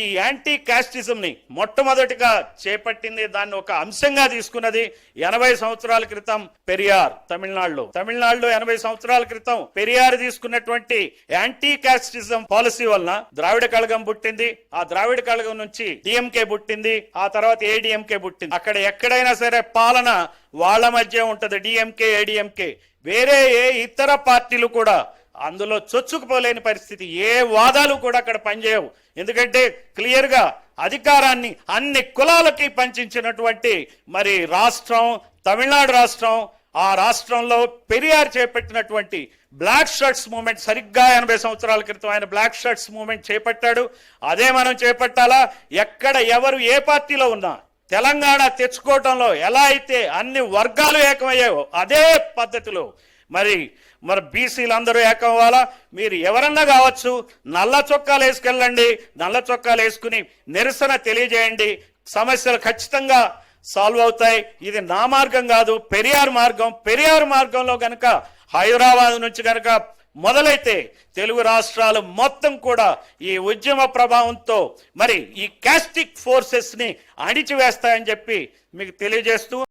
ఈ యాంటీ కాస్టిజంని మొట్టమొదటిగా చేపట్టింది దాన్ని ఒక అంశంగా తీసుకున్నది ఎనభై సంవత్సరాల క్రితం పెరియార్ తమిళనాడులో. తమిళనాడులో ఎనభై సంవత్సరాల క్రితం పెరియార్ తీసుకున్నటువంటి యాంటీ కాస్టిజం పాలసీ వలన ద్రావిడ కళగం పుట్టింది. ఆ ద్రావిడ కళగం నుంచి డిఎంకే పుట్టింది. ఆ తర్వాత ఏడిఎంకే పుట్టింది. అక్కడ ఎక్కడైనా సరే పాలన వాళ్ళ మధ్య ఉంటది. డిఎంకే ఏడిఎంకే వేరే ఏ ఇతర పార్టీలు కూడా అందులో చొచ్చుకుపోలేని పరిస్థితి. ఏ వాదాలు కూడా అక్కడ పనిచేయవు. ఎందుకంటే క్లియర్గా అధికారాన్ని అన్ని కులాలకి పంచించినటువంటి మరి రాష్ట్రం తమిళనాడు రాష్ట్రం ఆ రాష్ట్రంలో పెరియార్ చేపట్టినటువంటి బ్లాక్ షర్ట్స్ మూమెంట్ సరిగ్గా ఎనభై సంవత్సరాల క్రితం ఆయన బ్లాక్ షర్ట్స్ మూమెంట్ చేపట్టాడు. అదే మనం చేపట్టాలా? ఎక్కడ ఎవరు ఏ పార్టీలో ఉన్నా తెలంగాణ తెచ్చుకోవటంలో ఎలా అయితే అన్ని వర్గాలు ఏకమయ్యాయో అదే పద్ధతిలో మరి మరి బీసీలు అందరూ ఏకవ్వాలా మీరు ఎవరన్నా కావచ్చు నల్ల చొక్కాలు వేసుకెళ్ళండి నల్ల చొక్కాలు వేసుకుని నిరసన తెలియజేయండి. సమస్యలు ఖచ్చితంగా సాల్వ్ అవుతాయి. ఇది నా మార్గం కాదు పెరియార్ మార్గం. పెరియార్ మార్గంలో కనుక హైదరాబాద్ నుంచి కనుక మొదలైతే తెలుగు రాష్ట్రాలు మొత్తం కూడా ఈ ఉద్యమ ప్రభావంతో మరి ఈ కాస్టిక్ ఫోర్సెస్ని అణిచివేస్తాయని చెప్పి మీకు తెలియజేస్తూ